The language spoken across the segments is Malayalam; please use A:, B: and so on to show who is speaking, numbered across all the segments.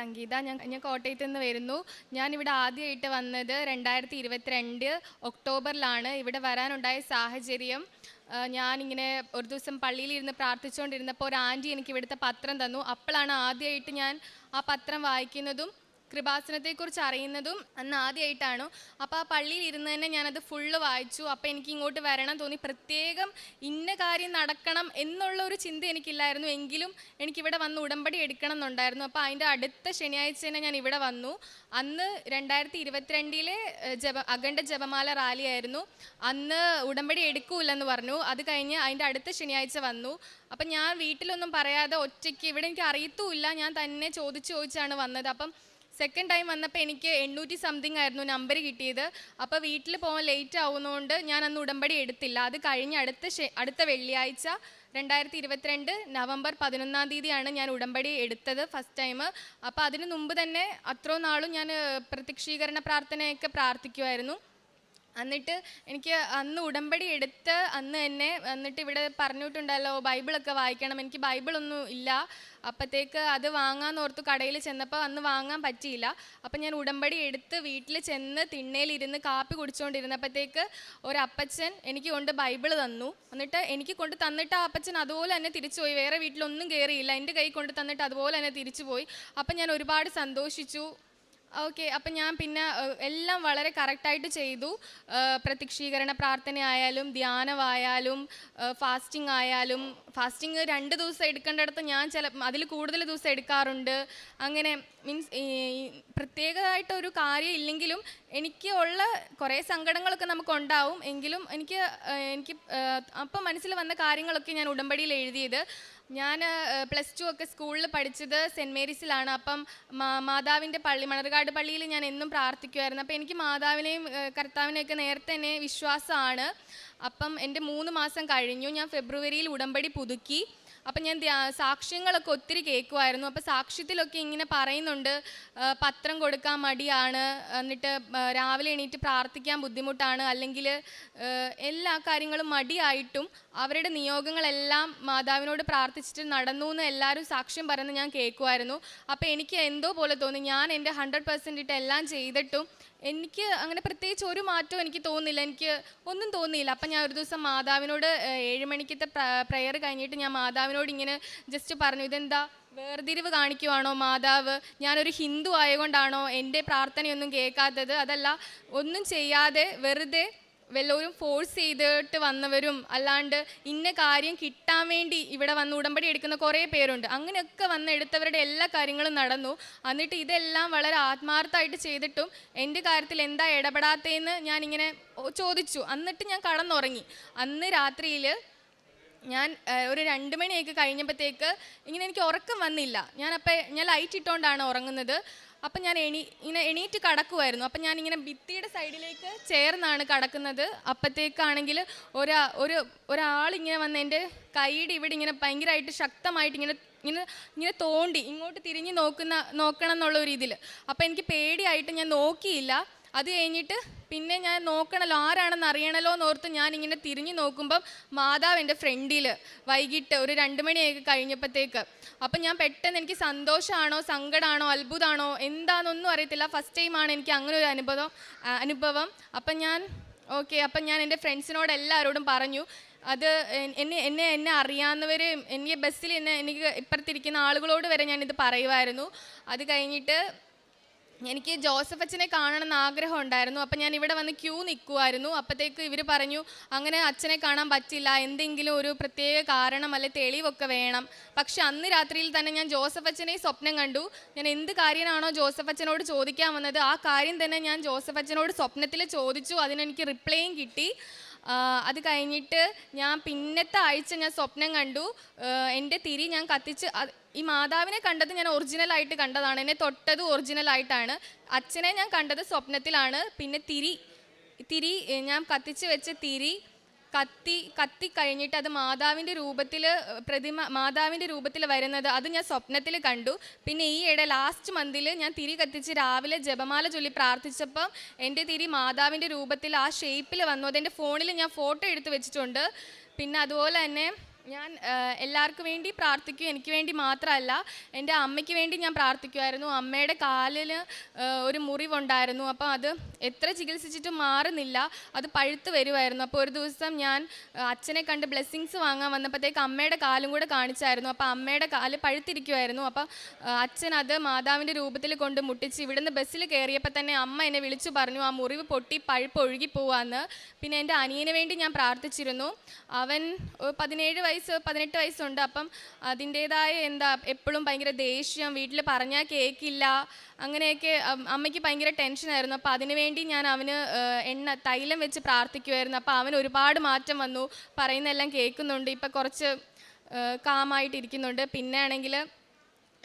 A: സംഗീത. ഞാൻ ഞാൻ കോട്ടയത്ത് നിന്ന് വരുന്നു. ഞാൻ ഇവിടെ ആദ്യമായിട്ട് വന്നത് രണ്ടായിരത്തി ഇരുപത്തിരണ്ട് ഒക്ടോബറിലാണ്. ഇവിടെ വരാനുണ്ടായ സാഹചര്യം ഞാനിങ്ങനെ ഒരു ദിവസം പള്ളിയിലിരുന്ന് പ്രാർത്ഥിച്ചുകൊണ്ടിരുന്നപ്പോൾ ഒരു ആന്റി എനിക്ക് ഇവിടുത്തെ പത്രം തന്നു. അപ്പോഴാണ് ആദ്യമായിട്ട് ഞാൻ ആ പത്രം വായിക്കുന്നതും കൃപാസനത്തെക്കുറിച്ച് അറിയുന്നതും അന്ന് ആദ്യമായിട്ടാണ് അപ്പോൾ ആ പള്ളിയിൽ ഇരുന്ന് തന്നെ ഞാനത് ഫുള്ള് വായിച്ചു. അപ്പോൾ എനിക്ക് ഇങ്ങോട്ട് വരണം തോന്നി. പ്രത്യേകം ഇന്ന കാര്യം നടക്കണം എന്നുള്ള ഒരു ചിന്ത എനിക്കില്ലായിരുന്നു. എങ്കിലും എനിക്കിവിടെ വന്ന് ഉടമ്പടി എടുക്കണം എന്നുണ്ടായിരുന്നു അപ്പോൾ അതിന്റെ അടുത്ത ശനിയാഴ്ച തന്നെ ഞാൻ ഇവിടെ വന്നു. അന്ന് രണ്ടായിരത്തി ഇരുപത്തിരണ്ടിലെ ജപ അഖണ്ഡ ജപമാല റാലി ആയിരുന്നു. അന്ന് ഉടമ്പടി എടുക്കൂലെന്ന് പറഞ്ഞു. അത് കഴിഞ്ഞ് അതിന്റെ അടുത്ത ശനിയാഴ്ച വന്നു. അപ്പം ഞാൻ വീട്ടിലൊന്നും പറയാതെ ഒറ്റയ്ക്ക് ഇവിടെ എനിക്ക് അറിയത്തുമില്ല. ഞാൻ തന്നെ ചോദിച്ചു ചോദിച്ചാണ് വന്നത്. അപ്പം സെക്കൻഡ് ടൈം വന്നപ്പോൾ എനിക്ക് എണ്ണൂറ്റി സംതിങ് ആയിരുന്നു നമ്പർ കിട്ടിയത്. അപ്പോൾ വീട്ടിൽ പോകാൻ ലേറ്റ് ആവുന്നതുകൊണ്ട് ഞാൻ അന്ന് ഉടമ്പടി എടുത്തില്ല. അത് കഴിഞ്ഞ് അടുത്ത അടുത്ത വെള്ളിയാഴ്ച രണ്ടായിരത്തി ഇരുപത്തിരണ്ട് നവംബർ പതിനൊന്നാം തീയതിയാണ് ഞാൻ ഉടമ്പടി എടുത്തത് ഫസ്റ്റ് ടൈം അപ്പോൾ അതിന് മുമ്പ് തന്നെ അത്രയും നാളും ഞാൻ പ്രത്യക്ഷീകരണ പ്രാർത്ഥനയൊക്കെ പ്രാർത്ഥിക്കുമായിരുന്നു എന്നിട്ട് എനിക്ക് അന്ന് ഉടമ്പടി എടുത്ത് അന്ന് തന്നെ എന്നിട്ട് ഇവിടെ പറഞ്ഞിട്ടുണ്ടല്ലോ ബൈബിളൊക്കെ വായിക്കണം. എനിക്ക് ബൈബിളൊന്നും ഇല്ല. അപ്പോഴത്തേക്ക് അത് വാങ്ങാൻ ഓർത്തു കടയിൽ ചെന്നപ്പോൾ അന്ന് വാങ്ങാൻ പറ്റിയില്ല. അപ്പം ഞാൻ ഉടമ്പടി എടുത്ത് വീട്ടിൽ ചെന്ന് തിണ്ണയിലിരുന്ന് കാപ്പി കുടിച്ചുകൊണ്ടിരുന്നപ്പോഴത്തേക്ക് ഒരപ്പച്ചൻ എനിക്ക് കൊണ്ട് ബൈബിൾ തന്നു. എന്നിട്ട് എനിക്ക് കൊണ്ട് തന്നിട്ട് ആ അപ്പച്ചൻ അതുപോലെ തന്നെ തിരിച്ചു പോയി വേറെ വീട്ടിലൊന്നും കയറിയില്ല എന്റെ കൈ കൊണ്ട് തന്നിട്ട് അതുപോലെ തന്നെ തിരിച്ചു പോയി അപ്പം ഞാൻ ഒരുപാട് സന്തോഷിച്ചു. ഓക്കെ അപ്പം ഞാൻ പിന്നെ എല്ലാം വളരെ കറക്റ്റായിട്ട് ചെയ്തു. പ്രത്യക്ഷീകരണ പ്രാർത്ഥനയായാലും ധ്യാനമായാലും ഫാസ്റ്റിംഗ് ആയാലും ഫാസ്റ്റിംഗ് രണ്ട് ദിവസം എടുക്കേണ്ടടുത്ത് ഞാൻ ചില അതിൽ കൂടുതൽ ദിവസം എടുക്കാറുണ്ട്. അങ്ങനെ മീൻസ് പ്രത്യേകമായിട്ട് ഒരു കാര്യം ഇല്ലെങ്കിലും എനിക്ക് ഉള്ള കുറേ സങ്കടങ്ങളൊക്കെ നമുക്ക് ഉണ്ടാവും. എങ്കിലും എനിക്ക് എനിക്ക് അപ്പം മനസ്സിൽ വന്ന കാര്യങ്ങളൊക്കെ ഞാൻ ഉടമ്പടിയിൽ എഴുതിയത്. ഞാൻ പ്ലസ് ടു ഒക്കെ സ്കൂളിൽ പഠിച്ചത് സെന്റ് മേരീസിലാണ്. അപ്പം മാതാവിന്റെ പള്ളി മണർകാട് പള്ളിയിൽ ഞാൻ എന്നും പ്രാർത്ഥിക്കുമായിരുന്നു അപ്പം എനിക്ക് മാതാവിനെയും കർത്താവിനെയൊക്കെ നേരത്തെ തന്നെ വിശ്വാസമാണ്. അപ്പം എന്റെ മൂന്ന് മാസം കഴിഞ്ഞു. ഞാൻ ഫെബ്രുവരിയിൽ ഉടമ്പടി പുതുക്കി. അപ്പം ഞാൻ സാക്ഷ്യങ്ങളൊക്കെ ഒത്തിരി കേൾക്കുമായിരുന്നു അപ്പോൾ സാക്ഷ്യത്തിലൊക്കെ ഇങ്ങനെ പറയുന്നുണ്ട് പത്രം കൊടുക്കാൻ മടിയാണ് എന്നിട്ട് രാവിലെ എണീറ്റ് പ്രാർത്ഥിക്കാൻ ബുദ്ധിമുട്ടാണ് അല്ലെങ്കിൽ എല്ലാ കാര്യങ്ങളും മടിയായിട്ടും അവരുടെ നിയോഗങ്ങളെല്ലാം മാതാവിനോട് പ്രാർത്ഥിച്ചിട്ട് നടന്നു എന്ന് എല്ലാവരും സാക്ഷ്യം പറയുന്നത് ഞാൻ കേൾക്കുമായിരുന്നു അപ്പോൾ എനിക്ക് എന്തോ പോലെ തോന്നി. ഞാൻ എന്റെ ഹൺഡ്രഡ് പെർസെന്റ് എല്ലാം ചെയ്തിട്ടും എനിക്ക് അങ്ങനെ പ്രത്യേകിച്ച് ഒരു മാറ്റവും എനിക്ക് തോന്നുന്നില്ല. എനിക്ക് ഒന്നും തോന്നിയില്ല അപ്പം ഞാൻ ഒരു ദിവസം മാതാവിനോട് ഏഴ് മണിക്കത്തെ പ്രെയർ കഴിഞ്ഞിട്ട് ഞാൻ മാതാവിനോട് ഇങ്ങനെ ജസ്റ്റ് പറഞ്ഞു ഇതെന്താ? വേർതിരിവ് കാണിക്കുവാണോ മാതാവ്? ഞാനൊരു ഹിന്ദു ആയതുകൊണ്ടാണോ എന്റെ പ്രാർത്ഥനയൊന്നും കേൾക്കാത്തത്? അതല്ല ഒന്നും ചെയ്യാതെ വെറുതെ വല്ലവരും ഫോഴ്സ് ചെയ്തിട്ട് വന്നവരും അല്ലാണ്ട് ഇന്ന കാര്യം കിട്ടാൻ വേണ്ടി ഇവിടെ വന്ന് ഉടമ്പടി എടുക്കുന്ന കുറേ പേരുണ്ട്. അങ്ങനെയൊക്കെ വന്ന് എടുത്തവരുടെ എല്ലാ കാര്യങ്ങളും നടന്നു. എന്നിട്ട് ഇതെല്ലാം വളരെ ആത്മാർത്ഥമായിട്ട് ചെയ്തിട്ടും എന്റെ കാര്യത്തിൽ എന്താ ഇടപെടാത്തതെന്ന് ഞാനിങ്ങനെ ചോദിച്ചു. എന്നിട്ട് ഞാൻ കടന്നുറങ്ങി. അന്ന് രാത്രിയിൽ ഞാൻ ഒരു രണ്ട് മണിയൊക്കെ കഴിഞ്ഞപ്പോഴത്തേക്ക് ഇങ്ങനെ എനിക്ക് ഉറക്കം വന്നില്ല. ഞാനപ്പോൾ ഞാൻ ലൈറ്റ് ഇട്ടുകൊണ്ടാണ് ഉറങ്ങുന്നത്. അപ്പം ഞാൻ എണീ ഇങ്ങനെ എണീറ്റ് കടക്കുമായിരുന്നു അപ്പം ഞാനിങ്ങനെ ഭിത്തിയുടെ സൈഡിലേക്ക് ചേർന്നാണ് കടക്കുന്നത്. അപ്പോഴത്തേക്കാണെങ്കിൽ ഒരാ ഒരു ഒരാളിങ്ങനെ വന്ന് എന്റെ കൈയുടെ ഇവിടെ ഇങ്ങനെ ഭയങ്കരമായിട്ട് ശക്തമായിട്ട് ഇങ്ങനെ ഇങ്ങനെ ഇങ്ങനെ തോണ്ടി ഇങ്ങോട്ട് തിരിഞ്ഞ് നോക്കുന്ന നോക്കണം എന്നുള്ള ഒരു ഇതിൽ അപ്പം എനിക്ക് പേടിയായിട്ട് ഞാൻ നോക്കിയില്ല. അത് കഴിഞ്ഞിട്ട് പിന്നെ ഞാൻ നോക്കണല്ലോ ആരാണെന്ന് അറിയണല്ലോ എന്ന് ഓർത്ത് ഞാൻ ഇങ്ങനെ തിരിഞ്ഞു നോക്കുമ്പം മാതാവ് എന്റെ ഫ്രണ്ടിൽ വൈകിട്ട് ഒരു രണ്ട് മണിയൊക്കെ കഴിഞ്ഞപ്പോഴത്തേക്ക്. അപ്പം ഞാൻ പെട്ടെന്ന് എനിക്ക് സന്തോഷമാണോ സങ്കടമാണോ അത്ഭുതമാണോ എന്താണെന്നൊന്നും അറിയത്തില്ല. ഫസ്റ്റ് ടൈമാണ് എനിക്ക് അങ്ങനെ ഒരു അനുഭവം അനുഭവം. അപ്പം ഞാൻ ഓക്കെ അപ്പം ഞാൻ എന്റെ ഫ്രണ്ട്സിനോട് എല്ലാവരോടും പറഞ്ഞു അത് എന്നെ എന്നെ എന്നെ അറിയാവുന്നവരെയും എനിക്ക് ബസ്സിൽ എന്നെ എനിക്ക് ഇപ്പുറത്തിരിക്കുന്ന ആളുകളോട് വരെ ഞാനിത് പറയുമായിരുന്നു അത് കഴിഞ്ഞിട്ട് എനിക്ക് ജോസഫ് അച്ഛനെ കാണണം എന്ന് ആഗ്രഹം ഉണ്ടായിരുന്നു. അപ്പം ഞാൻ ഇവിടെ വന്ന് ക്യൂ നിൽക്കുമായിരുന്നു അപ്പോഴത്തേക്ക് ഇവർ പറഞ്ഞു അങ്ങനെ അച്ഛനെ കാണാൻ പറ്റില്ല. എന്തെങ്കിലും ഒരു പ്രത്യേക കാരണം അല്ലെ തെളിവൊക്കെ വേണം. പക്ഷെ അന്ന് രാത്രിയിൽ തന്നെ ഞാൻ ജോസഫ് അച്ഛനെ സ്വപ്നം കണ്ടു. ഞാൻ എന്ത് കാര്യമാണോ ജോസഫ് അച്ഛനോട് ചോദിക്കാൻ വന്നത് ആ കാര്യം തന്നെ ഞാൻ ജോസഫ് അച്ഛനോട് സ്വപ്നത്തിൽ ചോദിച്ചു. അതിനെനിക്ക് റിപ്ലൈയും കിട്ടി. അത് കഴിഞ്ഞിട്ട് ഞാൻ പിന്നത്തെ ആഴ്ച ഞാൻ സ്വപ്നം കണ്ടു. എന്റെ തിരി ഞാൻ കത്തിച്ച് ഈ മാതാവിനെ കണ്ടത് ഞാൻ ഒറിജിനലായിട്ട് കണ്ടതാണ്. എന്നെ തൊട്ടത് ഒറിജിനലായിട്ടാണ് അച്ഛനെ ഞാൻ കണ്ടത് സ്വപ്നത്തിലാണ്. പിന്നെ തിരി തിരി ഞാൻ കത്തിച്ച് വെച്ച തിരി കത്തി കത്തി കഴിഞ്ഞിട്ട് അത് മാതാവിന്റെ രൂപത്തിൽ പ്രതിമ മാതാവിന്റെ രൂപത്തിൽ വരുന്നത് അത് ഞാൻ സ്വപ്നത്തിൽ കണ്ടു. പിന്നെ ഈ ഇട ലാസ്റ്റ് മന്തിൽ ഞാൻ തിരി കത്തിച്ച് രാവിലെ ജപമാല ചൊല്ലി പ്രാർത്ഥിച്ചപ്പം എന്റെ തിരി മാതാവിന്റെ രൂപത്തിൽ ആ ഷേപ്പിൽ വന്നു. അതെന്റെ ഫോണിൽ ഞാൻ ഫോട്ടോ എടുത്ത് വെച്ചിട്ടുണ്ട്. പിന്നെ അതുപോലെ തന്നെ ഞാൻ എല്ലാവർക്കും വേണ്ടി പ്രാർത്ഥിക്കും. എനിക്ക് വേണ്ടി മാത്രമല്ല എന്റെ അമ്മയ്ക്ക് വേണ്ടി ഞാൻ പ്രാർത്ഥിക്കുമായിരുന്നു അമ്മയുടെ കാലിൽ ഒരു മുറിവുണ്ടായിരുന്നു. അപ്പോൾ അത് എത്ര ചികിത്സിച്ചിട്ടും മാറുന്നില്ല. അത് പഴുത്ത് വരുമായിരുന്നു അപ്പോൾ ഒരു ദിവസം ഞാൻ അച്ഛനെ കണ്ട് ബ്ലെസ്സിങ്സ് വാങ്ങാൻ വന്നപ്പോഴത്തേക്ക് അമ്മയുടെ കാലും കൂടെ കാണിച്ചായിരുന്നു. അപ്പോൾ അമ്മയുടെ കാൽ പഴുത്തിരിക്കുമായിരുന്നു അപ്പോൾ അച്ഛൻ അത് മാതാവിന്റെ രൂപത്തിൽ കൊണ്ട് മുട്ടിച്ച് ഇവിടുന്ന് ബസ്സിൽ കയറിയപ്പോൾ തന്നെ അമ്മ എന്നെ വിളിച്ചു പറഞ്ഞു ആ മുറിവ് പൊട്ടി പഴുപ്പ് ഒഴുകി പോവാന്ന്. പിന്നെ എന്റെ അനിയന് വേണ്ടി ഞാൻ പ്രാർത്ഥിച്ചിരുന്നു. അവൻ പതിനേഴ് വയസ്സ് പതിനെട്ട് വയസ്സുണ്ട്. അപ്പം അതിന്റേതായ എന്താ എപ്പോഴും ഭയങ്കര ദേഷ്യം വീട്ടിൽ പറഞ്ഞാൽ കേൾക്കില്ല അങ്ങനെയൊക്കെ അമ്മയ്ക്ക് ഭയങ്കര ടെൻഷനായിരുന്നു. അപ്പോൾ അതിനുവേണ്ടി ഞാൻ അവന് എണ്ണ തൈലം വെച്ച് പ്രാർത്ഥിക്കുമായിരുന്നു അപ്പോൾ അവൻ ഒരുപാട് മാറ്റം വന്നു. പറയുന്നതെല്ലാം കേൾക്കുന്നുണ്ട്. ഇപ്പം കുറച്ച് കാമായിട്ടിരിക്കുന്നുണ്ട്. പിന്നെ ആണെങ്കിൽ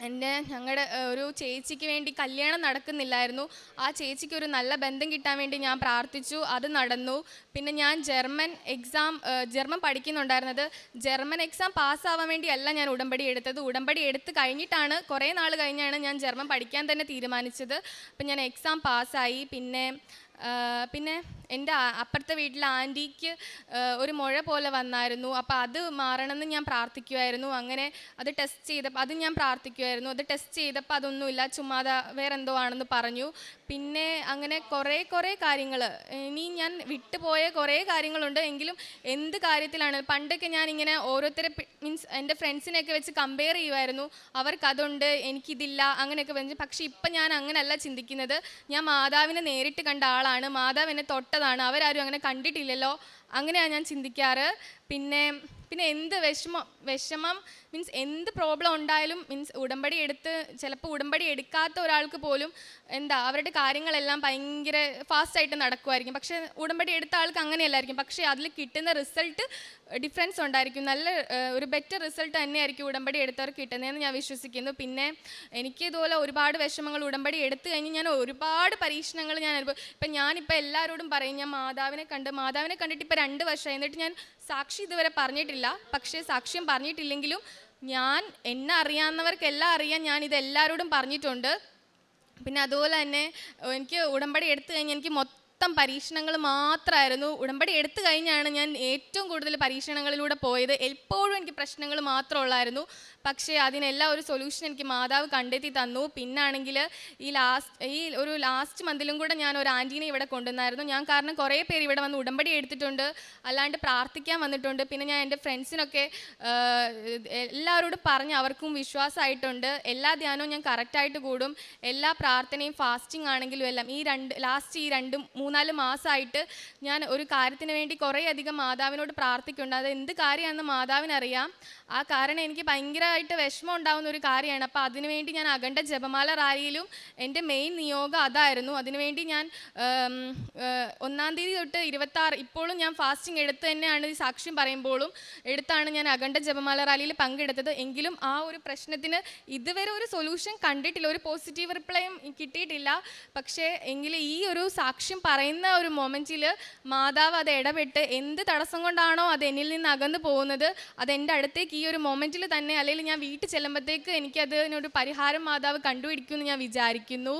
A: എന്റെ ഞങ്ങളുടെ ഒരു ചേച്ചിക്ക് വേണ്ടി കല്യാണം നടക്കുന്നില്ലായിരുന്നു. ആ ചേച്ചിക്ക് ഒരു നല്ല ബന്ധം കിട്ടാൻ വേണ്ടി ഞാൻ പ്രാർത്ഥിച്ചു. അത് നടന്നു. പിന്നെ ഞാൻ ജർമ്മൻ എക്സാം ജർമ്മൻ പഠിക്കുന്നുണ്ടായിരുന്നത്. ജർമ്മൻ എക്സാം പാസ്സാവാൻ വേണ്ടിയല്ല ഞാൻ ഉടമ്പടി എടുത്തത്. ഉടമ്പടി എടുത്ത് കഴിഞ്ഞിട്ടാണ് കുറേ നാൾ കഴിഞ്ഞാണ് ഞാൻ ജർമ്മൻ പഠിക്കാൻ തന്നെ തീരുമാനിച്ചത്. അപ്പം ഞാൻ എക്സാം പാസ്സായി. പിന്നെ പിന്നെ എന്റെ അപ്പുറത്തെ വീട്ടിലെ ആന്റിക്ക് ഒരു മുഴ പോലെ വന്നായിരുന്നു. അപ്പോൾ അത് മാറണമെന്ന് ഞാൻ പ്രാർത്ഥിക്കുമായിരുന്നു അങ്ങനെ അത് ടെസ്റ്റ് ചെയ്തപ്പോൾ അത് ഞാൻ പ്രാർത്ഥിക്കുമായിരുന്നു അത് ടെസ്റ്റ് ചെയ്തപ്പോൾ അതൊന്നുമില്ല. ചുമ്മാതെ വേറെ എന്തോ ആണെന്ന് പറഞ്ഞു. പിന്നെ അങ്ങനെ കുറേ കുറേ കാര്യങ്ങൾ ഇനി ഞാൻ വിട്ടുപോയ കുറേ കാര്യങ്ങളുണ്ട്. എങ്കിലും എന്ത് കാര്യത്തിലാണ്? പണ്ടൊക്കെ ഞാൻ ഇങ്ങനെ ഓരോരുത്തരെ മീൻസ് എന്റെ ഫ്രണ്ട്സിനെയൊക്കെ വെച്ച് കമ്പയർ ചെയ്യുമായിരുന്നു അവർക്കതുണ്ട് എനിക്കിതില്ല അങ്ങനെയൊക്കെ പറഞ്ഞു. പക്ഷേ ഇപ്പം ഞാൻ അങ്ങനെയല്ല ചിന്തിക്കുന്നത്. ഞാൻ മാതാവിനെ നേരിട്ട് കണ്ട ആളാണ് മാതാവ് എന്നെ തൊട്ടതാണ് അവരാരും അങ്ങനെ കണ്ടിട്ടില്ലല്ലോ. അങ്ങനെയാണ് ഞാൻ ചിന്തിക്കാറ്. പിന്നെ പിന്നെ എന്ത് വിഷമം വിഷമം മീൻസ് എന്ത് പ്രോബ്ലം ഉണ്ടായാലും മീൻസ് ഉടമ്പടി എടുത്ത് ചിലപ്പോൾ ഉടമ്പടി എടുക്കാത്ത ഒരാൾക്ക് പോലും എന്താ അവരുടെ കാര്യങ്ങളെല്ലാം ഭയങ്കര ഫാസ്റ്റായിട്ട് നടക്കുമായിരിക്കും പക്ഷേ ഉടമ്പടി എടുത്ത ആൾക്ക് അങ്ങനെയല്ലായിരിക്കും. പക്ഷേ അതിൽ കിട്ടുന്ന റിസൾട്ട് ഡിഫറൻസ് ഉണ്ടായിരിക്കും. നല്ല ഒരു ബെറ്റർ റിസൾട്ട് തന്നെയായിരിക്കും ഉടമ്പടി എടുത്തവർക്ക് കിട്ടുന്നതെന്ന് ഞാൻ വിശ്വസിക്കുന്നു. പിന്നെ എനിക്ക് ഇതുപോലെ ഒരുപാട് വിഷമങ്ങൾ ഉടമ്പടി എടുത്തു കഴിഞ്ഞ് ഞാൻ ഒരുപാട് പരീക്ഷണങ്ങൾ ഞാൻ അനുഭവം ഇപ്പം ഞാനിപ്പോൾ എല്ലാവരോടും പറയും ഞാൻ മാതാവിനെ കണ്ട് മാതാവിനെ കണ്ടിട്ട് ഇപ്പോൾ രണ്ട് വർഷമായി. എന്നിട്ട് ഞാൻ സാക്ഷി ഇതുവരെ പറഞ്ഞിട്ടില്ല. പക്ഷേ സാക്ഷ്യം പറഞ്ഞിട്ടില്ലെങ്കിലും ഞാൻ എന്നെ അറിയാവുന്നവർക്കെല്ലാം അറിയാൻ ഞാൻ ഇത് എല്ലാവരോടും പറഞ്ഞിട്ടുണ്ട്. പിന്നെ അതുപോലെ തന്നെ എനിക്ക് ഉടമ്പടി എടുത്തു കഴിഞ്ഞാൽ എനിക്ക് മൊത്തം പരീക്ഷണങ്ങൾ മാത്രമായിരുന്നു ഉടമ്പടി എടുത്തു കഴിഞ്ഞാണ് ഞാൻ ഏറ്റവും കൂടുതൽ പരീക്ഷണങ്ങളിലൂടെ പോയത്. എപ്പോഴും എനിക്ക് പ്രശ്നങ്ങൾ മാത്രമുള്ളായിരുന്നു പക്ഷേ അതിനെല്ലാം ഒരു സൊല്യൂഷൻ എനിക്ക് മാതാവ് കണ്ടെത്തി തന്നു. പിന്നാണെങ്കിൽ ഈ ലാസ്റ്റ് ഈ ഒരു ലാസ്റ്റ് മന്തിലും കൂടെ ഞാൻ ഒരു ആന്റീനെ ഇവിടെ കൊണ്ടുവന്നായിരുന്നു. ഞാൻ കാരണം കുറേ പേര് ഇവിടെ വന്ന് ഉടമ്പടി എടുത്തിട്ടുണ്ട്. അല്ലാണ്ട് പ്രാർത്ഥിക്കാൻ വന്നിട്ടുണ്ട്. പിന്നെ ഞാൻ എന്റെ ഫ്രണ്ട്സിനൊക്കെ എല്ലാവരോടും പറഞ്ഞ് അവർക്കും വിശ്വാസമായിട്ടുണ്ട്. എല്ലാ ധ്യാനവും ഞാൻ കറക്റ്റായിട്ട് കൂടും. എല്ലാ പ്രാർത്ഥനയും ഫാസ്റ്റിംഗ് ആണെങ്കിലും എല്ലാം ഈ രണ്ട് ലാസ്റ്റ് ഈ രണ്ടും മൂന്നാൽ മാസമായിട്ട് ഞാൻ ഒരു കാര്യത്തിന് വേണ്ടി കുറേ അധികം മാതാവിനോട് പ്രാർത്ഥിക്കുന്നുണ്ട്. അത് എന്ത് കാര്യമാണെന്ന് മാതാവിനറിയാം. ആ കാരണം എനിക്ക് ഭയങ്കരമായിട്ട് വിഷമം ഉണ്ടാകുന്ന ഒരു കാര്യമാണ്. അപ്പോൾ അതിനുവേണ്ടി ഞാൻ അഖണ്ഡ ജപമാല റാലിയിലും എന്റെ മെയിൻ നിയോഗം അതായിരുന്നു. അതിനുവേണ്ടി ഞാൻ ഒന്നാം തീയതി തൊട്ട് ഇരുപത്താറ് ഇപ്പോഴും ഞാൻ ഫാസ്റ്റിംഗ് എടുത്ത് തന്നെയാണ് ഈ സാക്ഷ്യം പറയുമ്പോഴും എടുത്താണ് ഞാൻ അഖണ്ഡ ജപമാല റാലിയിൽ പങ്കെടുത്തത്. എങ്കിലും ആ ഒരു പ്രശ്നത്തിന് ഇതുവരെ ഒരു സൊല്യൂഷൻ കണ്ടിട്ടില്ല. ഒരു പോസിറ്റീവ് റിപ്ലൈയും കിട്ടിയിട്ടില്ല. പക്ഷേ എങ്കിലും ഈ ഒരു സാക്ഷ്യം പറയുന്ന ഒരു മൊമെന്റിൽ മാതാവ് അത് ഇടപെട്ട് എന്ത് തടസ്സം കൊണ്ടാണോ അത് എന്നിൽ നിന്ന് അകന്നു പോകുന്നത് അത് എന്റെ അടുത്തേക്ക് ഈ ഒരു മൊമെന്റിൽ തന്നെ അല്ലെങ്കിൽ ഞാൻ വീട്ടിൽ ചെല്ലുമ്പോഴത്തേക്ക് എനിക്കതിനൊരു പരിഹാരം മാതാവ് കണ്ടുപിടിക്കുമെന്ന് ഞാൻ വിചാരിക്കുന്നു.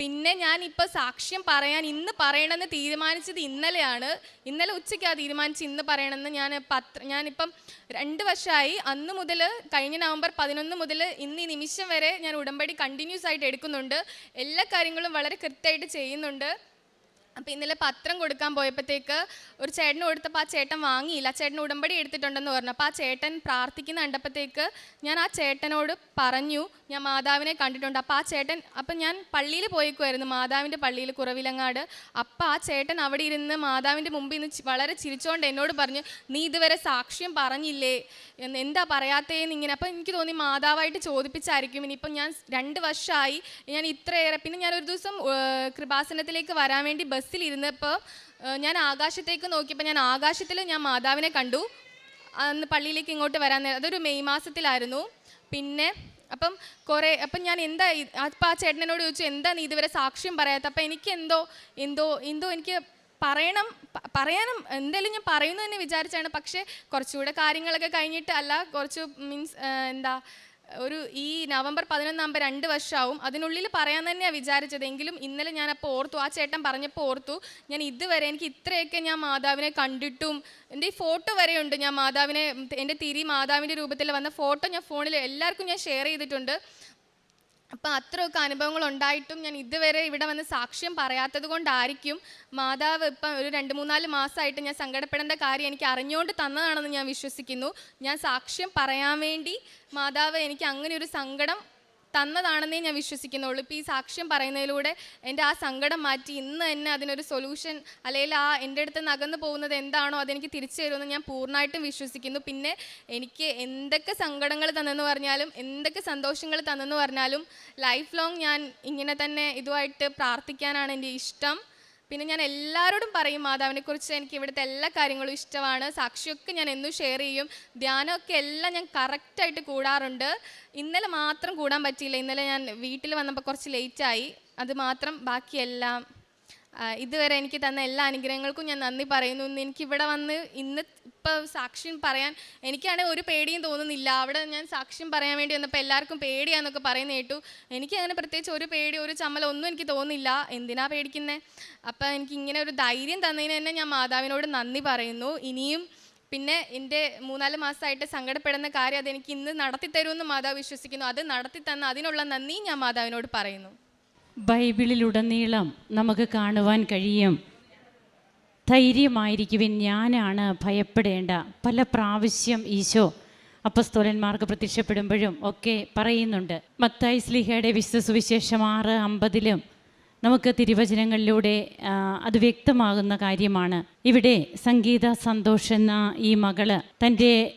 A: പിന്നെ ഞാൻ ഇപ്പോൾ സാക്ഷ്യം പറയാൻ ഇന്ന് പറയണമെന്ന് തീരുമാനിച്ചത് ഇന്നലെയാണ്. ഇന്നലെ ഉച്ചയ്ക്ക് ആ തീരുമാനിച്ച് ഇന്ന് പറയണമെന്ന് ഞാൻ പത്ര ഞാനിപ്പം രണ്ട് വർഷമായി അന്ന് മുതൽ കഴിഞ്ഞ നവംബർ പതിനൊന്ന് മുതൽ ഇന്ന് ഈ നിമിഷം വരെ ഞാൻ ഉടമ്പടി കണ്ടിന്യൂസ് ആയിട്ട് എടുക്കുന്നുണ്ട്. എല്ലാ കാര്യങ്ങളും വളരെ കൃത്യമായിട്ട് ചെയ്യുന്നുണ്ട്. അപ്പോൾ ഇന്നലെ പത്രം കൊടുക്കാൻ പോയപ്പോഴത്തേക്ക് ഒരു ചേട്ടന് കൊടുത്തപ്പോൾ ആ ചേട്ടൻ വാങ്ങിയില്ല. ആ ചേട്ടൻ ഉടമ്പടി എടുത്തിട്ടുണ്ടെന്ന് പറഞ്ഞു. അപ്പോൾ ആ ചേട്ടൻ പ്രാർത്ഥിക്കുന്ന കണ്ടപ്പോഴത്തേക്ക് ഞാൻ ആ ചേട്ടനോട് പറഞ്ഞു ഞാൻ മാതാവിനെ കണ്ടിട്ടുണ്ട്. അപ്പോൾ ആ ചേട്ടൻ അപ്പം ഞാൻ പള്ളിയിൽ പോയിക്കുമായിരുന്നു മാതാവിന്റെ പള്ളിയിൽ കുറവിലങ്ങാട്. അപ്പോൾ ആ ചേട്ടൻ അവിടെ ഇരുന്ന് മാതാവിന്റെ മുമ്പിൽ നിന്ന് വളരെ ചിരിച്ചുകൊണ്ട് എന്നോട് പറഞ്ഞു നീ ഇതുവരെ സാക്ഷ്യം പറഞ്ഞില്ലേ? എന്താ പറയാത്തേന്ന് ഇങ്ങനെ? അപ്പം എനിക്ക് തോന്നി മാതാവായിട്ട് ചോദിപ്പിച്ചായിരിക്കും. ഇനിയിപ്പം ഞാൻ രണ്ട് വർഷമായി ഞാൻ ഇത്രയേറെ പിന്നെ ഞാൻ ഒരു ദിവസം കൃപാസനത്തിലേക്ക് വരാൻ വേണ്ടി ബസ്സിലിരുന്നപ്പോൾ ഞാൻ ആകാശത്തേക്ക് നോക്കിയപ്പോൾ ഞാൻ ആകാശത്തിൽ ഞാൻ മാതാവിനെ കണ്ടു. അന്ന് പള്ളിയിലേക്ക് ഇങ്ങോട്ട് വരാൻ നേരം അതൊരു മെയ് മാസത്തിലായിരുന്നു. പിന്നെ അപ്പം കുറേ അപ്പം ഞാൻ എന്താ അപ്പം ആ ചേട്ടനോട് ചോദിച്ചു എന്താ നീ ഇതുവരെ സാക്ഷ്യം പറയാത്ത അപ്പം എനിക്ക് എന്തോ എന്തോ എന്തോ എനിക്ക് പറയണം പറയാനും എന്തായാലും ഞാൻ പറയുന്നു തന്നെ വിചാരിച്ചാണ്. പക്ഷേ കുറച്ചുകൂടെ കാര്യങ്ങളൊക്കെ കഴിഞ്ഞിട്ട് അല്ല കുറച്ച് മീൻസ് എന്താ ഒരു ഈ നവംബർ പതിനൊന്നാകുമ്പോൾ രണ്ട് വർഷമാവും. അതിനുള്ളിൽ പറയാൻ തന്നെയാണ് വിചാരിച്ചത്. എങ്കിലും ഇന്നലെ ഞാൻ അപ്പോൾ ഓർത്തു ആ ചേട്ടൻ പറഞ്ഞപ്പോൾ ഓർത്തു ഞാൻ ഇതുവരെ എനിക്ക് ഇത്രയൊക്കെ ഞാൻ മാതാവിനെ കണ്ടിട്ടും എന്റെ ഈ ഫോട്ടോ വരെയുണ്ട്. ഞാൻ മാതാവിനെ എന്റെ തിരി മാതാവിന്റെ രൂപത്തിൽ വന്ന ഫോട്ടോ ഞാൻ ഫോണിൽ എല്ലാവർക്കും ഞാൻ ഷെയർ ചെയ്തിട്ടുണ്ട്. അപ്പം അത്രയൊക്കെ അനുഭവങ്ങൾ ഉണ്ടായിട്ടും ഞാൻ ഇതുവരെ ഇവിടെ വന്ന് സാക്ഷ്യം പറയാത്തത് കൊണ്ടായിരിക്കും മാതാവ് ഇപ്പം ഒരു രണ്ട് മൂന്നാൽ മാസമായിട്ട് ഞാൻ സങ്കടപ്പെടേണ്ട കാര്യം എനിക്ക് അറിഞ്ഞുകൊണ്ട് തന്നതാണെന്ന് ഞാൻ വിശ്വസിക്കുന്നു. ഞാൻ സാക്ഷ്യം പറയാൻ വേണ്ടി മാതാവ് എനിക്ക് അങ്ങനെ ഒരു സങ്കടം തന്നതാണെന്നേ ഞാൻ വിശ്വസിക്കുന്നുള്ളൂ. ഇപ്പോൾ ഈ സാക്ഷ്യം പറയുന്നതിലൂടെ എന്റെ ആ സങ്കടം മാറ്റി ഇന്ന് തന്നെ അതിനൊരു സൊല്യൂഷൻ അല്ലെങ്കിൽ ആ എന്റെ അടുത്ത് നകന്നു പോകുന്നത് എന്താണോ അതെനിക്ക് തിരിച്ചു തരുമെന്ന് ഞാൻ പൂർണമായിട്ടും വിശ്വസിക്കുന്നു. പിന്നെ എനിക്ക് എന്തൊക്കെ സങ്കടങ്ങൾ തന്നെന്ന് പറഞ്ഞാലും എന്തൊക്കെ സന്തോഷങ്ങൾ തന്നെന്ന് പറഞ്ഞാലും ലൈഫ് ലോങ് ഞാൻ ഇങ്ങനെ തന്നെ ഇതുമായിട്ട് പ്രാർത്ഥിക്കാനാണ് എന്റെ ഇഷ്ടം. പിന്നെ ഞാൻ എല്ലാവരോടും പറയും മാതാവിനെക്കുറിച്ച് എനിക്ക് ഇവിടുത്തെ എല്ലാ കാര്യങ്ങളും ഇഷ്ടമാണ്. സാക്ഷിയൊക്കെ ഞാൻ എന്നും ഷെയർ ചെയ്യും. ധ്യാനമൊക്കെ എല്ലാം ഞാൻ കറക്റ്റായിട്ട് കൂടാറുണ്ട്. ഇന്നലെ മാത്രം കൂടാൻ പറ്റിയില്ല. ഇന്നലെ ഞാൻ വീട്ടിൽ വന്നപ്പോൾ കുറച്ച് ലേറ്റായി അത് മാത്രം ബാക്കിയെല്ലാം. ഇതുവരെ എനിക്ക് തന്ന എല്ലാ അനുഗ്രഹങ്ങൾക്കും ഞാൻ നന്ദി പറയുന്നു. ഇന്ന് എനിക്ക് ഇവിടെ വന്ന് ഇന്ന് ഇപ്പോൾ സാക്ഷ്യം പറയാൻ എനിക്കാണെങ്കിൽ ഒരു പേടിയും തോന്നുന്നില്ല. അവിടെ ഞാൻ സാക്ഷ്യം പറയാൻ വേണ്ടി വന്നപ്പോൾ എല്ലാവർക്കും പേടിയാന്നൊക്കെ പറയുന്ന കേട്ടു. എനിക്ക് അങ്ങനെ പ്രത്യേകിച്ച് ഒരു പേടി ഒരു ചമ്മൽ ഒന്നും എനിക്ക് തോന്നുന്നില്ല. എന്തിനാ പേടിക്കുന്നത് അപ്പം എനിക്ക് ഇങ്ങനെ ഒരു ധൈര്യം തന്നതിന് തന്നെ ഞാൻ മാതാവിനോട് നന്ദി പറയുന്നു. ഇനിയും പിന്നെ എന്റെ മൂന്നാൽ മാസമായിട്ട് സങ്കടപ്പെടുന്ന കാര്യം അതെനിക്ക് ഇന്ന് നടത്തി തരുമെന്ന് മാതാവ് വിശ്വസിക്കുന്നു. അത് നടത്തി തന്ന അതിനുള്ള നന്ദി ഞാൻ മാതാവിനോട് പറയുന്നു.
B: ബൈബിളിലുടനീളം നമുക്ക് കാണുവാൻ കഴിയും. ധൈര്യമായിരിക്കുവിൻ ഞാനാണ് ഭയപ്പെടേണ്ട. പല പ്രാവശ്യം ഈശോ അപ്പസ്തോലന്മാർക്ക് പ്രത്യക്ഷപ്പെടുമ്പോഴും ഒക്കെ പറയുന്നുണ്ട്. മത്തായി സ്ലിഹയുടെ വിശുദ്ധ സുവിശേഷം ആറ് അമ്പതിലും നമുക്ക് തിരുവചനങ്ങളിലൂടെ അത് വ്യക്തമാകുന്ന കാര്യമാണ്. ഇവിടെ സംഗീത സന്തോഷ് എന്ന ഈ മകൾ തന്റെ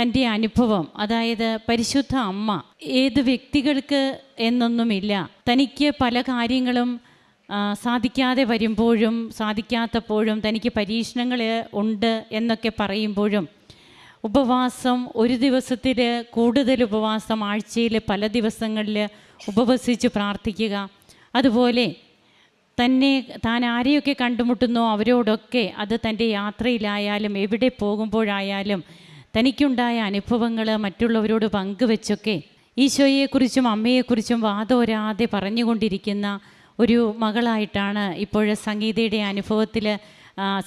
B: തന്റെ അനുഭവം അതായത് പരിശുദ്ധ അമ്മ ഏത് വ്യക്തികൾക്ക് എന്നൊന്നുമില്ല. തനിക്ക് പല കാര്യങ്ങളും സാധിക്കാതെ വരുമ്പോഴും സാധിക്കാത്തപ്പോഴും തനിക്ക് പരീക്ഷണങ്ങൾ ഉണ്ട് എന്നൊക്കെ പറയുമ്പോഴും ഉപവാസം ഒരു ദിവസത്തിൽ കൂടുതൽ ഉപവാസം ആഴ്ചയിൽ പല ദിവസങ്ങളിൽ ഉപവസിച്ച് പ്രാർത്ഥിക്കുക. അതുപോലെ തന്നെ താൻ ആരെയൊക്കെ കണ്ടുമുട്ടുന്നോ അവരോടൊക്കെ അത് തന്റെ യാത്രയിലായാലും എവിടെ പോകുമ്പോഴായാലും തനിക്കുണ്ടായ അനുഭവങ്ങൾ മറ്റുള്ളവരോട് പങ്കുവെച്ചൊക്കെ ഈശോയെക്കുറിച്ചും അമ്മയെക്കുറിച്ചും വാദോരാതെ പറഞ്ഞുകൊണ്ടിരിക്കുന്ന ഒരു മകളായിട്ടാണ് ഇപ്പോൾ സംഗീതയുടെ അനുഭവത്തിൽ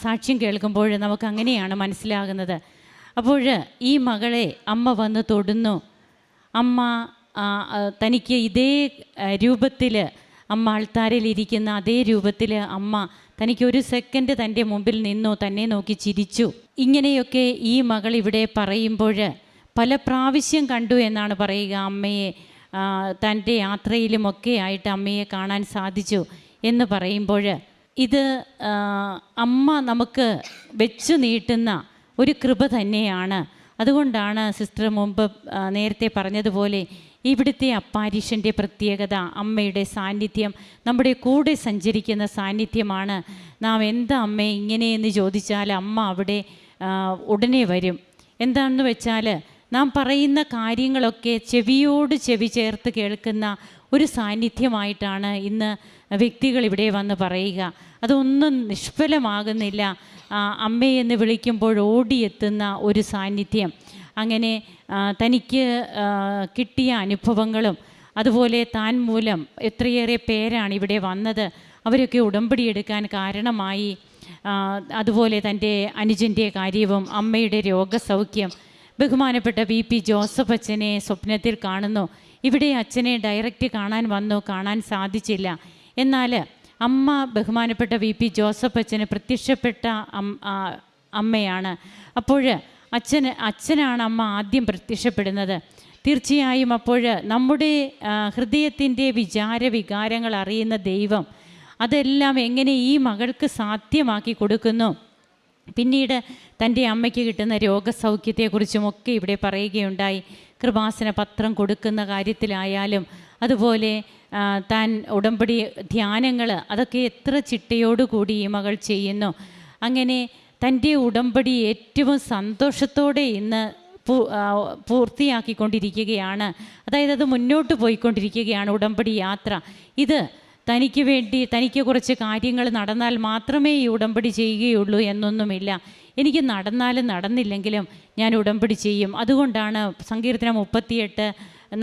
B: സാക്ഷ്യം കേൾക്കുമ്പോൾ നമുക്ക് അങ്ങനെയാണ് മനസ്സിലാകുന്നത്. അപ്പോൾ ഈ മകളെ അമ്മ വന്ന് തൊടുന്നു. അമ്മ തനിക്ക് ഇതേ രൂപത്തിൽ അമ്മ ആൾത്താരയിലിരിക്കുന്ന അതേ രൂപത്തിൽ അമ്മ തനിക്ക് ഒരു സെക്കൻഡ് തന്റെ മുമ്പിൽ നിന്നു തന്നെ നോക്കി ചിരിച്ചു. ഇങ്ങനെയൊക്കെ ഈ മകൾ ഇവിടെ പറയുമ്പോൾ പല പ്രാവശ്യം കണ്ടു എന്നാണ് പറയുക അമ്മയെ. തന്റെ യാത്രയിലുമൊക്കെ ആയിട്ട് അമ്മയെ കാണാൻ സാധിച്ചു എന്ന് പറയുമ്പോൾ ഇത് അമ്മ നമുക്ക് വെച്ചു നീട്ടുന്ന ഒരു കൃപ തന്നെയാണ്. അതുകൊണ്ടാണ് സിസ്റ്റർ മുമ്പ് നേരത്തെ പറഞ്ഞതുപോലെ ഇവിടുത്തെ അപ്പാരിഷന്റെ പ്രത്യേകത അമ്മയുടെ സാന്നിധ്യം നമ്മുടെ കൂടെ സഞ്ചരിക്കുന്ന സാന്നിധ്യമാണ്. നാം എന്താ അമ്മ ഇങ്ങനെയെന്ന് ചോദിച്ചാൽ അമ്മ അവിടെ ഉടനെ വരും. എന്താണെന്ന് വെച്ചാൽ നാം പറയുന്ന കാര്യങ്ങളൊക്കെ ചെവിയോട് ചെവി ചേർത്ത് കേൾക്കുന്ന ഒരു സാന്നിധ്യമായിട്ടാണ് ഇന്ന് വ്യക്തികൾ ഇവിടെ വന്ന് പറയുക. അതൊന്നും നിഷ്ഫലമാകുന്നില്ല. അമ്മയെന്ന് വിളിക്കുമ്പോൾ ഓടിയെത്തുന്ന ഒരു സാന്നിധ്യം. അങ്ങനെ തനിക്ക് കിട്ടിയ അനുഭവങ്ങളും അതുപോലെ താൻ മൂലം എത്രയേറെ പേരാണ് ഇവിടെ വന്നത് അവരൊക്കെ ഉടമ്പടി എടുക്കാൻ കാരണമായി അതുപോലെ തന്റെ അനുജന്റെ കാര്യവും അമ്മയുടെ രോഗസൗഖ്യം ബഹുമാനപ്പെട്ട വി പി ജോസഫ് അച്ഛനെ സ്വപ്നത്തിൽ കാണുന്നു. ഇവിടെ അച്ഛനെ ഡയറക്റ്റ് കാണാൻ വന്നു കാണാൻ സാധിച്ചില്ല. എന്നാൽ അമ്മ ബഹുമാനപ്പെട്ട വി പി ജോസഫ് അച്ഛന് പ്രത്യക്ഷപ്പെട്ട അമ്മയാണ്. അപ്പോൾ അച്ഛന് അച്ഛനാണ് അമ്മ ആദ്യം പ്രത്യക്ഷപ്പെടുന്നത്. തീർച്ചയായും അപ്പോൾ നമ്മുടെ ഹൃദയത്തിന്റെ വിചാര വികാരങ്ങൾ അറിയുന്ന ദൈവം അതെല്ലാം എങ്ങനെ ഈ മകൾക്ക് സാധ്യമാക്കി കൊടുക്കുന്നു. പിന്നീട് തന്റെ അമ്മയ്ക്ക് കിട്ടുന്ന രോഗസൗഖ്യത്തെക്കുറിച്ചും ഒക്കെ ഇവിടെ പറയുകയുണ്ടായി. കൃപാസന പത്രം കൊടുക്കുന്ന കാര്യത്തിലായാലും അതുപോലെ താൻ ഉടമ്പടി ധ്യാനങ്ങൾ അതൊക്കെ എത്ര ചിട്ടയോടുകൂടി ഈ മകൾ ചെയ്യുന്നു. അങ്ങനെ തന്റെ ഉടമ്പടി ഏറ്റവും സന്തോഷത്തോടെ ഇന്ന് പൂർത്തിയാക്കിക്കൊണ്ടിരിക്കുകയാണ്. അതായത് അത് മുന്നോട്ട് പോയിക്കൊണ്ടിരിക്കുകയാണ് ഉടമ്പടി യാത്ര. ഇത് തനിക്ക് വേണ്ടി തനിക്ക് കുറച്ച് കാര്യങ്ങൾ നടന്നാൽ മാത്രമേ ഈ ഉടമ്പടി ചെയ്യുകയുള്ളൂ എന്നൊന്നുമില്ല. എനിക്ക് നടന്നാലും നടന്നില്ലെങ്കിലും ഞാൻ ഉടമ്പടി ചെയ്യും. അതുകൊണ്ടാണ് സങ്കീർത്തനം മുപ്പത്തിയെട്ട്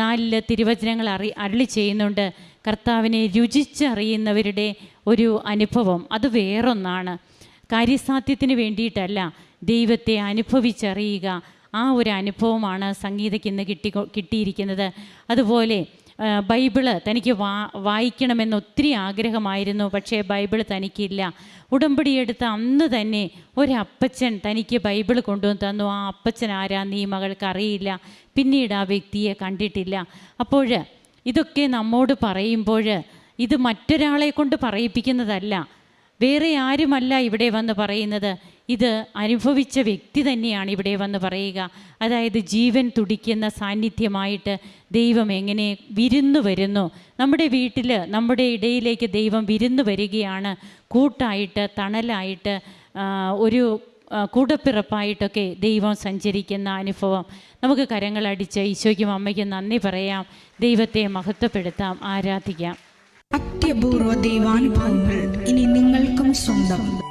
B: നാലിൽ തിരുവചനങ്ങൾ അറി അരളി ചെയ്യുന്നുണ്ട്. കർത്താവിനെ രുചിച്ചറിയുന്നവരുടെ ഒരു അനുഭവം. അത് വേറൊന്നാണ്. കാര്യസാധ്യത്തിന് വേണ്ടിയിട്ടല്ല ദൈവത്തെ അനുഭവിച്ചറിയുക. ആ ഒരു അനുഭവമാണ് സംഗീതയ്ക്ക് ഇന്ന് കിട്ടി കിട്ടിയിരിക്കുന്നത്. അതുപോലെ ബൈബിൾ തനിക്ക് വാ വായിക്കണമെന്ന് ഒത്തിരി ആഗ്രഹമായിരുന്നു പക്ഷേ ബൈബിൾ തനിക്കില്ല. ഉടമ്പടി എടുത്ത അന്ന് തന്നെ ഒരപ്പച്ചൻ തനിക്ക് ബൈബിൾ കൊണ്ടുവന്ന് തന്നു. ആ അപ്പച്ചൻ ആരാന്ന് ഈ മകൾക്ക് അറിയില്ല. പിന്നീട് ആ വ്യക്തിയെ കണ്ടിട്ടില്ല. അപ്പോൾ ഇതൊക്കെ നമ്മോട് പറയുമ്പോൾ ഇത് മറ്റൊരാളെ കൊണ്ട് പറയിപ്പിക്കുന്നതല്ല. വേറെ ആരുമല്ല ഇവിടെ വന്ന് പറയുന്നത്. ഇത് അനുഭവിച്ച വ്യക്തി തന്നെയാണ് ഇവിടെ വന്ന് പറയുക. അതായത് ജീവൻ തുടിക്കുന്ന സാന്നിധ്യമായിട്ട് ദൈവം എങ്ങനെ വിരുന്നു വരുന്നു. നമ്മുടെ വീട്ടിൽ നമ്മുടെ ഇടയിലേക്ക് ദൈവം വിരുന്നു വരികയാണ്. കൂട്ടായിട്ട് തണലായിട്ട് ഒരു കൂടപ്പിറപ്പായിട്ടൊക്കെ ദൈവം സഞ്ചരിക്കുന്ന അനുഭവം. നമുക്ക് കരങ്ങളടിച്ച് ഈശോയ്ക്കും അമ്മയ്ക്കും നന്ദി പറയാം. ദൈവത്തെ മഹത്വപ്പെടുത്താം. ആരാധിക്കാം.
C: അത്യപൂർവ ദൈവാനുഭവങ്ങൾ ഇനി നിങ്ങൾക്കും സ്വന്തം.